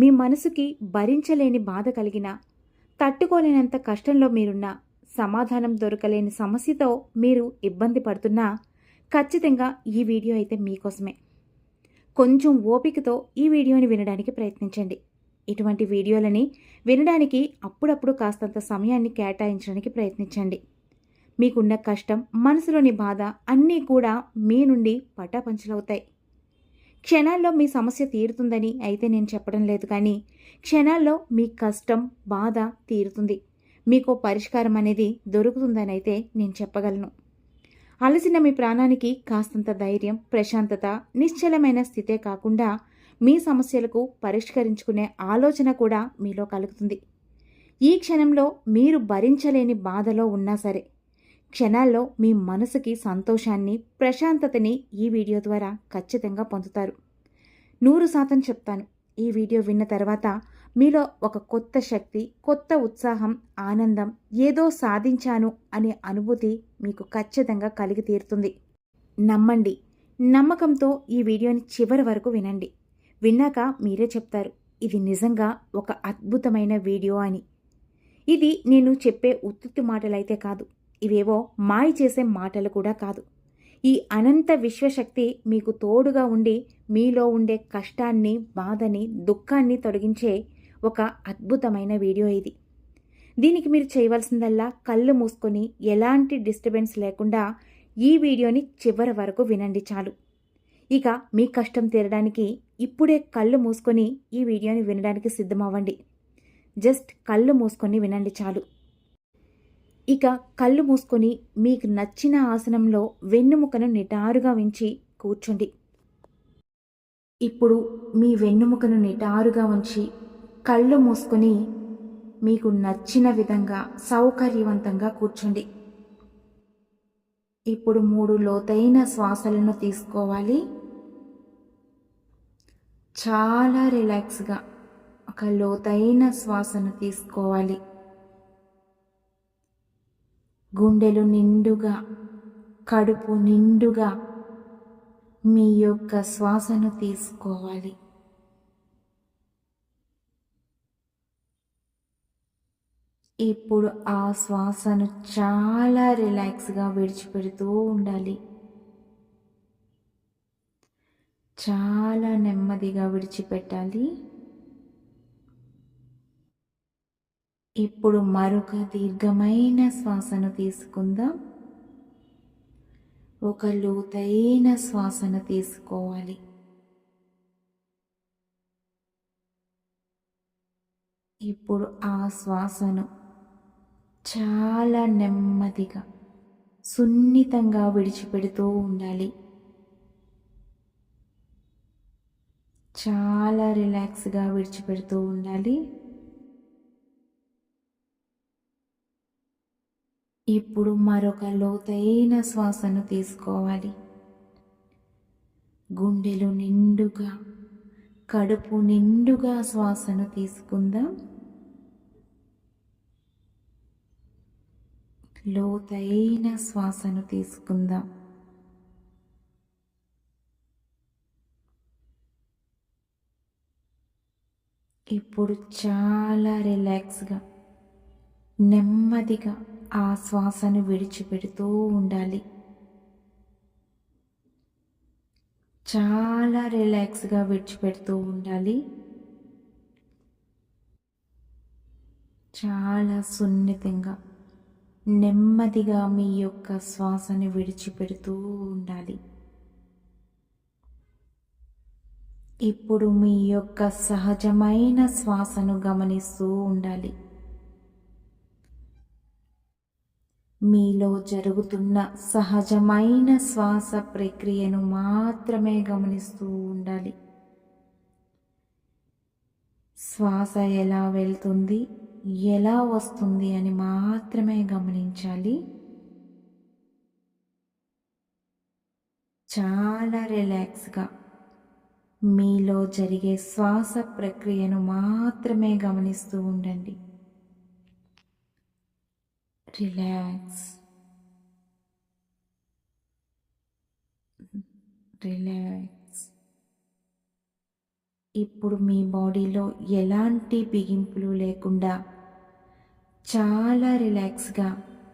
మీ మనసుకి భరించలేని బాధ కలిగిన తట్టుకోలేనంత కష్టంలో మీరున్నా సమాధానం దొరకలేని సమస్యతో మీరు ఇబ్బంది పడుతున్నా ఖచ్చితంగా ఈ వీడియో అయితే మీకోసమే. కొంచెం ఓపికతో ఈ వీడియోని వినడానికి ప్రయత్నించండి. ఇటువంటి వీడియోలని వినడానికి అప్పుడప్పుడు కాస్తంత సమయాన్ని కేటాయించడానికి ప్రయత్నించండి. మీకున్న కష్టం మనసులోని బాధ అన్నీ కూడా మీ నుండి పటాపంచలవుతాయి. క్షణాల్లో మీ సమస్య తీరుతుందని అయితే నేను చెప్పడం లేదు కానీ క్షణాల్లో మీ కష్టం బాధ తీరుతుంది. మీకు పరిష్కారం అనేది దొరుకుతుందని అయితే నేను చెప్పగలను. అలసిన మీ ప్రాణానికి కాస్తంత ధైర్యం ప్రశాంతత నిశ్చలమైన స్థితే కాకుండా మీ సమస్యలకు పరిష్కరించుకునే ఆలోచన కూడా మీలో కలుగుతుంది. ఈ క్షణంలో మీరు భరించలేని బాధలో ఉన్నా సరే క్షణాల్లో మీ మనసుకి సంతోషాన్ని ప్రశాంతతని ఈ వీడియో ద్వారా ఖచ్చితంగా పొందుతారు. నూరు శాతం చెప్తాను. ఈ వీడియో విన్న తర్వాత మీలో ఒక కొత్త శక్తి కొత్త ఉత్సాహం ఆనందం ఏదో సాధించాను అనే అనుభూతి మీకు ఖచ్చితంగా కలిగి తీరుతుంది. నమ్మండి. నమ్మకంతో ఈ వీడియోని చివరి వరకు వినండి. విన్నాక మీరే చెప్తారు ఇది నిజంగా ఒక అద్భుతమైన వీడియో అని. ఇది నేను చెప్పే ఉత్తుత్తి మాటలైతే కాదు. ఇవేవో మాయ చేసే మాటలు కూడా కాదు. ఈ అనంత విశ్వశక్తి మీకు తోడుగా ఉండి మీలో ఉండే కష్టాన్ని బాధని దుఃఖాన్ని తొలగించే ఒక అద్భుతమైన వీడియో ఇది. దీనికి మీరు చేయవలసిందల్లా కళ్ళు మూసుకొని ఎలాంటి డిస్టర్బెన్స్ లేకుండా ఈ వీడియోని చివరి వరకు వినండి చాలు. ఇక మీ కష్టం తీరడానికి ఇప్పుడే కళ్ళు మూసుకొని ఈ వీడియోని వినడానికి సిద్ధమవ్వండి. జస్ట్ కళ్ళు మూసుకొని వినండి చాలు. ఇక కళ్ళు మూసుకొని మీకు నచ్చిన ఆసనంలో వెన్నుముకను నిటారుగా ఉంచి కూర్చోండి. ఇప్పుడు మీ వెన్నుముకను నిటారుగా ఉంచి కళ్ళు మూసుకొని మీకు నచ్చిన విధంగా సౌకర్యవంతంగా కూర్చోండి. ఇప్పుడు మూడు లోతైన శ్వాసలను తీసుకోవాలి. చాలా రిలాక్స్గా ఒక లోతైన శ్వాసను తీసుకోవాలి. గుండెలు నిండుగా కడుపు నిండుగా మీ యొక్క శ్వాసను తీసుకోవాలి. ఇప్పుడు ఆ శ్వాసను చాలా రిలాక్స్గా విడిచిపెడుతూ ఉండాలి. చాలా నెమ్మదిగా విడిచిపెట్టాలి. ఇప్పుడు మరొక దీర్ఘమైన శ్వాసను తీసుకుందాం. ఒక లోతైన శ్వాసను తీసుకోవాలి. ఇప్పుడు ఆ శ్వాసను చాలా నెమ్మదిగా సున్నితంగా విడిచిపెడుతూ ఉండాలి. చాలా రిలాక్స్గా విడిచిపెడుతూ ఉండాలి. ఇప్పుడు మరొక లోతైన శ్వాసను తీసుకోవాలి. గుండెలు నిండుగా కడుపు నిండుగా శ్వాసను తీసుకుందాం. లోతైన శ్వాసను తీసుకుందాం. ఇప్పుడు చాలా రిలాక్స్గా నెమ్మదిగా ఆ శ్వాసను విడిచిపెడుతూ ఉండాలి. చాలా రిలాక్స్గా విడిచిపెడుతూ ఉండాలి. చాలా సున్నితంగా నెమ్మదిగా మీ యొక్క శ్వాసని విడిచిపెడుతూ ఉండాలి. ఇప్పుడు మీ యొక్క సహజమైన శ్వాసను గమనిస్తూ ఉండాలి. మీలో జరుగుతున్న సహజమైన శ్వాస ప్రక్రియను మాత్రమే గమనిస్తూ ఉండాలి. శ్వాస ఎలా వెళ్తుంది ఎలా వస్తుంది అని మాత్రమే గమనించాలి. చాలా రిలాక్స్గా మీలో జరిగే శ్వాస ప్రక్రియను మాత్రమే గమనిస్తూ ఉండండి. రిలాక్స్ రిలాక్స్ ఇప్పుడు మీ బాడీలో ఎలాంటి బిగింపులు లేకుండా చాలా రిలాక్స్గా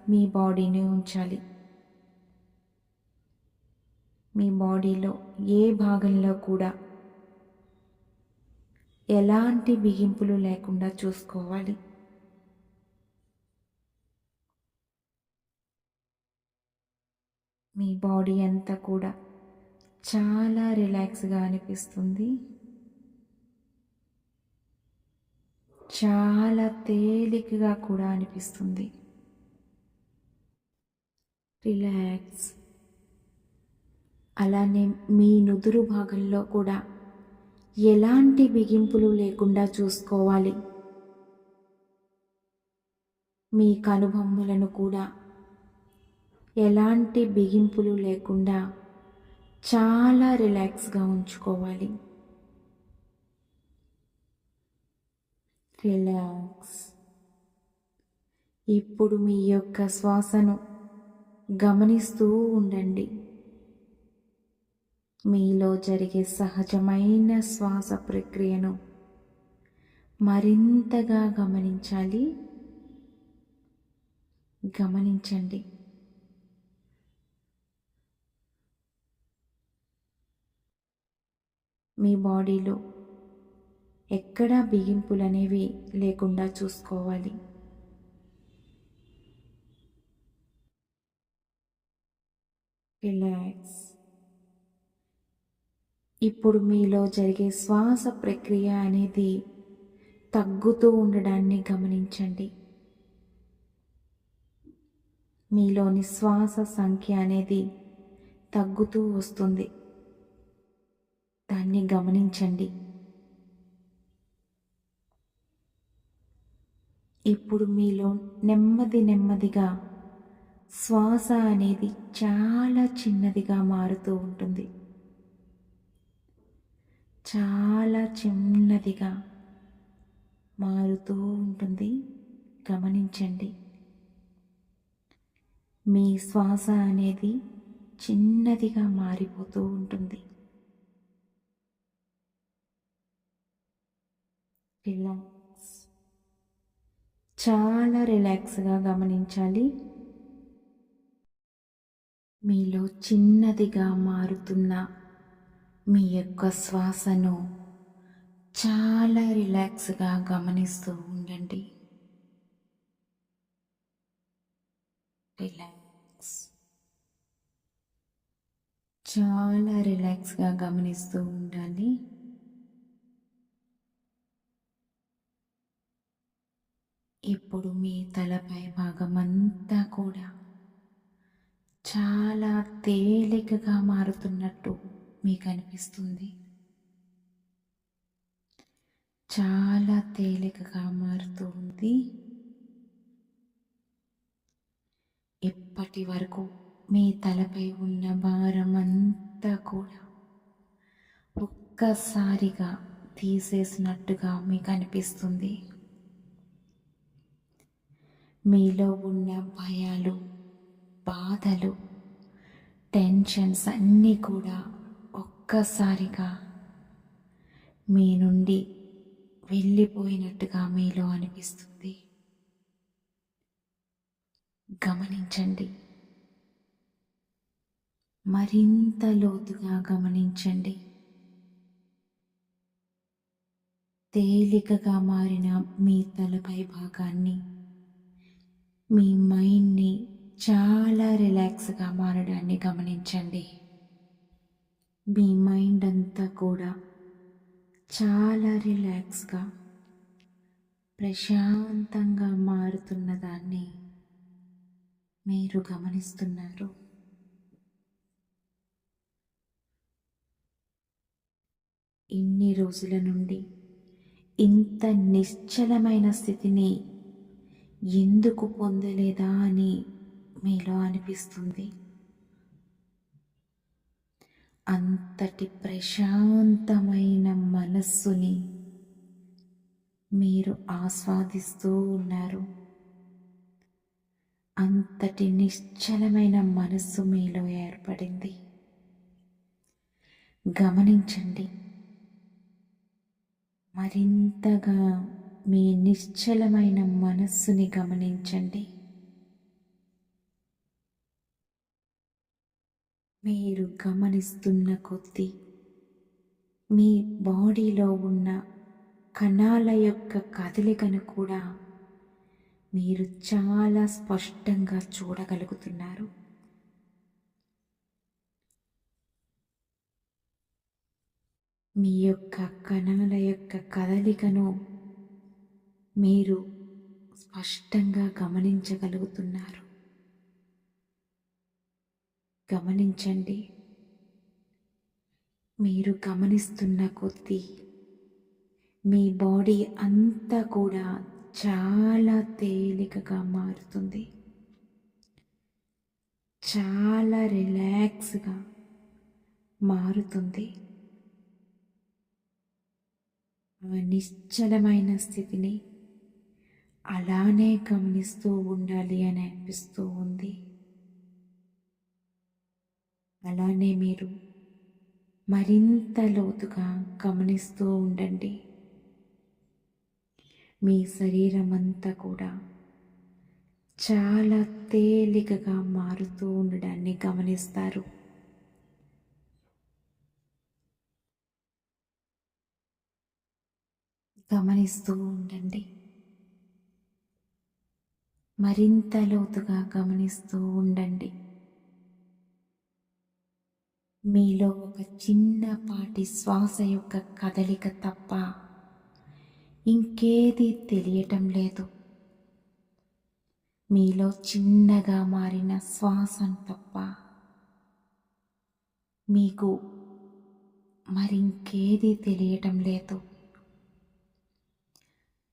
మీ బాడీని ఉంచాలి. మీ బాడీలో ఏ భాగంలో కూడా ఎలాంటి బిగింపులు లేకుండా చూసుకోవాలి. మీ బాడీ అంతా కూడా చాలా రిలాక్స్గా అనిపిస్తుంది. చాలా తేలికగా కూడా అనిపిస్తుంది. రిలాక్స్. అలానే మీ నుదురు భాగంలో కూడా ఎలాంటి బిగింపులు లేకుండా చూసుకోవాలి. మీ కనుబొమ్మలను కూడా ఎలాంటి బిగింపులు లేకుండా చాలా రిలాక్స్గా ఉంచుకోవాలి. రిలాక్స్. ఇప్పుడు మీ యొక్క శ్వాసను గమనిస్తూ ఉండండి. మీలో జరిగే సహజమైన శ్వాస ప్రక్రియను మరింతగా గమనించాలి. గమనించండి. మీ బాడీలో ఎక్కడా బిగింపులు అనేవి లేకుండా చూసుకోవాలి. రిలాక్స్. ఇప్పుడు మీలో జరిగే శ్వాస ప్రక్రియ అనేది తగ్గుతూ ఉండడాన్ని గమనించండి. మీలోని శ్వాస సంఖ్య అనేది తగ్గుతూ వస్తుంది. దాన్ని గమనించండి. ఇప్పుడు మీలో నెమ్మది నెమ్మదిగా శ్వాస అనేది చాలా చిన్నదిగా మారుతూ ఉంటుంది. చాలా చిన్నదిగా మారుతూ ఉంటుంది. గమనించండి. మీ శ్వాస అనేది చిన్నదిగా మారిపోతూ ఉంటుంది. రిలాక్స్. చాలా రిలాక్స్గా గమనించాలి. మీలో చిన్నదిగా మారుతున్న మీ యొక్క శ్వాసను చాలా రిలాక్స్గా గమనిస్తూ ఉండండి. రిలాక్స్. చాలా రిలాక్స్గా గమనిస్తూ ఉండాలి. ఇప్పుడు మీ తలపై భాగం అంతా కూడా చాలా తేలికగా మారుతున్నట్టు మీకు అనిపిస్తుంది చాలా తేలికగా మారుతూ ఉంది. ఇప్పటి వరకు మీ తలపై ఉన్న భారం అంతా కూడా ఒక్కసారిగా తీసేసినట్టుగా మీకు అనిపిస్తుంది మీలో ఉన్న భయాలు బాధలు టెన్షన్స్ అన్నీ కూడా ఒక్కసారిగా మీ నుండి వెళ్ళిపోయినట్టుగా మీలో అనిపిస్తుంది. గమనించండి. మరింత లోతుగా గమనించండి. తేలికగా మారిన మీ తలపై భాగాన్ని మీ మైండ్ని చాలా రిలాక్స్గా మారడాన్ని గమనించండి. మీ మైండ్ అంతా కూడా చాలా రిలాక్స్గా ప్రశాంతంగా మారుతున్న దాన్ని మీరు గమనిస్తున్నారు. ఇన్ని రోజుల నుండి ఇంత నిశ్చలమైన స్థితిని ఎందుకు పొందలేదా అని మీలో అనిపిస్తుంది. అంతటి ప్రశాంతమైన మనస్సుని మీరు ఆస్వాదిస్తూ ఉన్నారు. అంతటి నిశ్చలమైన మనస్సు మీలో ఏర్పడింది. గమనించండి. మరింతగా మీ నిశ్చలమైన మనస్సుని గమనించండి. మీరు గమనిస్తున్న కొద్దీ మీ బాడీలో ఉన్న కణాల యొక్క కదలికను కూడా మీరు చాలా స్పష్టంగా చూడగలుగుతున్నారు. మీ యొక్క కణాల యొక్క కదలికను మీరు స్పష్టంగా గమనించగలుగుతున్నారు. గమనించండి. మీరు గమనిస్తున్న కొద్దీ మీ బాడీ అంతా కూడా చాలా తేలికగా మారుతుంది. చాలా రిలాక్స్గా మారుతుంది. నిశ్చలమైన స్థితిని అలానే గమనిస్తూ ఉండాలి అని అనిపిస్తూ ఉంది. అలానే మీరు మరింత లోతుగా గమనిస్తూ ఉండండి. మీ శరీరం అంతా కూడా చాలా తేలికగా మారుతూ ఉండడాన్ని గమనిస్తారు. గమనిస్తూ ఉండండి. మరింత లోతుగా గమనిస్తూ ఉండండి. మీలో ఒక చిన్నపాటి శ్వాస యొక్క కదలిక తప్ప ఇంకేది తెలియటం లేదు. మీలో చిన్నగా మారిన శ్వాసం తప్ప మీకు మరింకేది తెలియటం లేదు.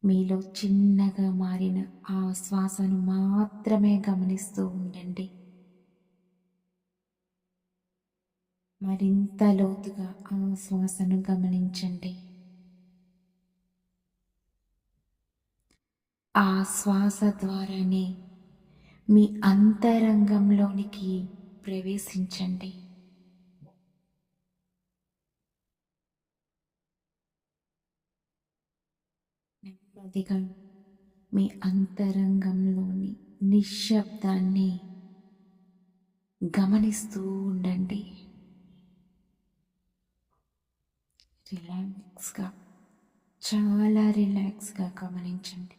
మీలో చిన్నగా మారిన ఆ శ్వాసను మాత్రమే గమనిస్తూ ఉండండి. మరింత లోతుగా ఆ శ్వాసను గమనించండి. ఆ శ్వాస ద్వారానే మీ అంతరంగంలోనికి ప్రవేశించండి. నెమ్మదిగా మీ అంతరంగంలోని నిశ్శబ్దాన్ని గమనిస్తూ ఉండండి. రిలాక్స్గా చాలా రిలాక్స్గా గమనించండి.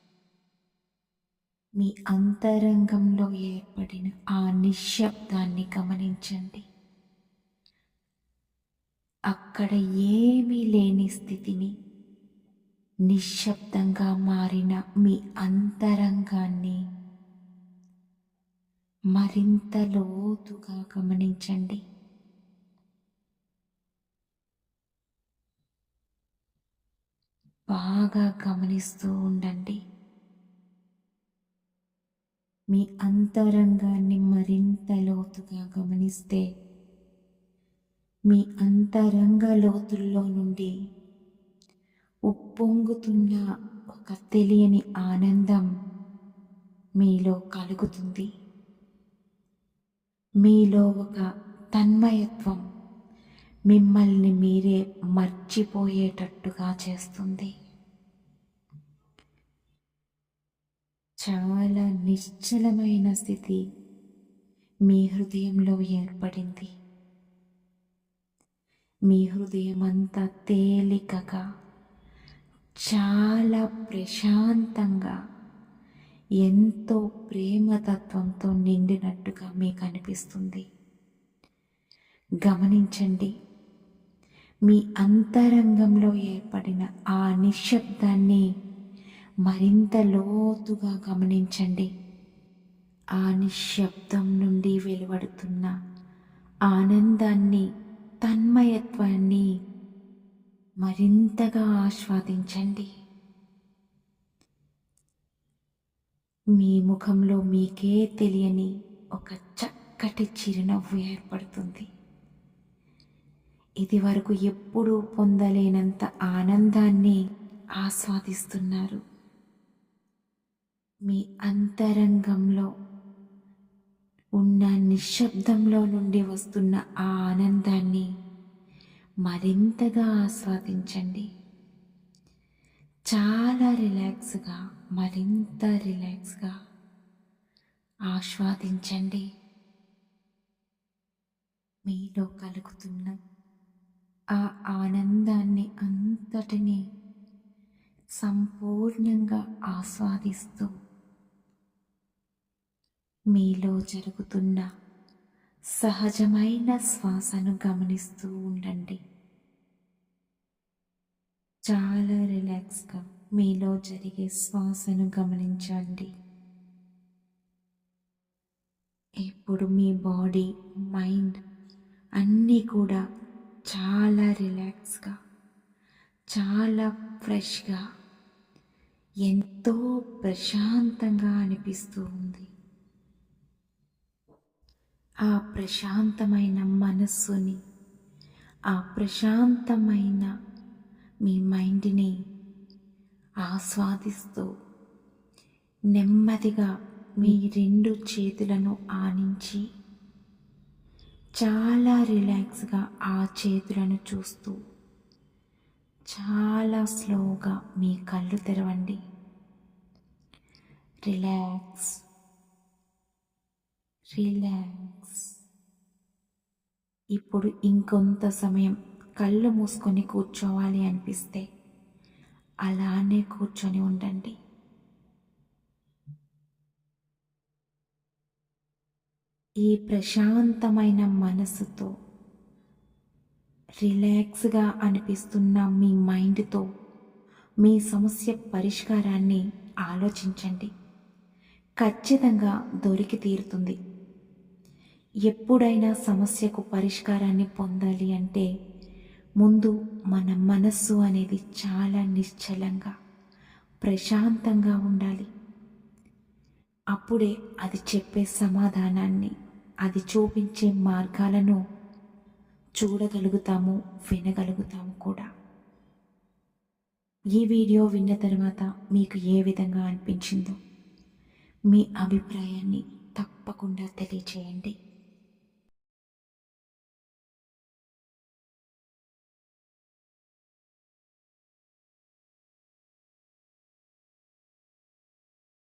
మీ అంతరంగంలో ఏర్పడిన ఆ నిశ్శబ్దాన్ని గమనించండి. అక్కడ ఏమీ లేని స్థితిని నిశ్శబ్దంగా మారిన మీ అంతరంగాన్ని మరింత లోతుగా గమనించండి. బాగా గమనిస్తూ ఉండండి. మీ అంతరంగాన్ని మరింత లోతుగా గమనిస్తే మీ అంతరంగ లోతుల్లో నుండి ఉప్పొంగుతున్న ఒక తెలియని ఆనందం మీలో కలుగుతుంది. మీలో ఒక తన్మయత్వం మిమ్మల్ని మీరే మర్చిపోయేటట్టుగా చేస్తుంది. చాలా నిశ్చలమైన స్థితి మీ హృదయంలో ఏర్పడింది. మీ హృదయం అంతా తేలికగా చాలా ప్రశాంతంగా ఎంతో ప్రేమతత్వంతో నిండినట్టుగా మీకు అనిపిస్తుంది గమనించండి మీ అంతరంగంలో ఏర్పడిన ఆ నిశ్శబ్దాన్ని మరింత లోతుగా గమనించండి. ఆ నిశ్శబ్దం నుండి వెలువడుతున్న ఆనందాన్ని తన్మయత్వాన్ని మరింతగా ఆస్వాదించండి. మీ ముఖంలో మీకే తెలియని ఒక చక్కటి చిరునవ్వు ఏర్పడుతుంది. ఇది వరకు ఎప్పుడూ పొందలేనంత ఆనందాన్ని ఆస్వాదిస్తున్నారు. మీ అంతరంగంలో ఉన్న నిశ్శబ్దంలో నుండి వస్తున్న ఆ ఆనందాన్ని మరింతగా ఆస్వాదించండి. చాలా రిలాక్స్గా మరింత రిలాక్స్గా ఆస్వాదించండి. మీలో కలుగుతున్న ఆ ఆనందాన్ని అంతటినీ సంపూర్ణంగా ఆస్వాదిస్తూ మీలో జరుగుతున్న సహజమైన శ్వాసను గమనిస్తూ ఉండండి. చాలా రిలాక్స్గా మీలో జరిగే శ్వాసను గమనించండి. ఇప్పుడు మీ బాడీ మైండ్ అన్నీ కూడా చాలా రిలాక్స్గా చాలా ఫ్రెష్గా ఎంతో ప్రశాంతంగా అనిపిస్తూ ఉంది. ఆ ప్రశాంతమైన మనస్సుని ఆ ప్రశాంతమైన మీ మైండ్ని ఆస్వాదిస్తూ నెమ్మదిగా మీ రెండు చేతులను ఆనించి చాలా రిలాక్స్గా ఆ చేతులను చూస్తూ చాలా స్లోగా మీ కళ్ళు తెరవండి. రిలాక్స్. రిలాక్స్. ఇప్పుడు ఇంకొంత సమయం కళ్ళు మూసుకొని కూర్చోవాలి అనిపిస్తే అలానే కూర్చొని ఉండండి. ఈ ప్రశాంతమైన మనసుతో రిలాక్స్గా అనిపిస్తున్న మీ మైండ్తో మీ సమస్య పరిష్కారాన్ని ఆలోచించండి. ఖచ్చితంగా దొరికి తీరుతుంది ఎప్పుడైనా సమస్యకు పరిష్కారాన్ని పొందాలి అంటే ముందు మన మనస్సు అనేది చాలా నిశ్చలంగా ప్రశాంతంగా ఉండాలి. అప్పుడే అది చెప్పే సమాధానాన్ని అది చూపించే మార్గాలను చూడగలుగుతాము వినగలుగుతాము కూడా. ఈ వీడియో విన్న తర్వాత మీకు ఏ విధంగా అనిపించిందో మీ అభిప్రాయాన్ని తప్పకుండా తెలియచేయండి.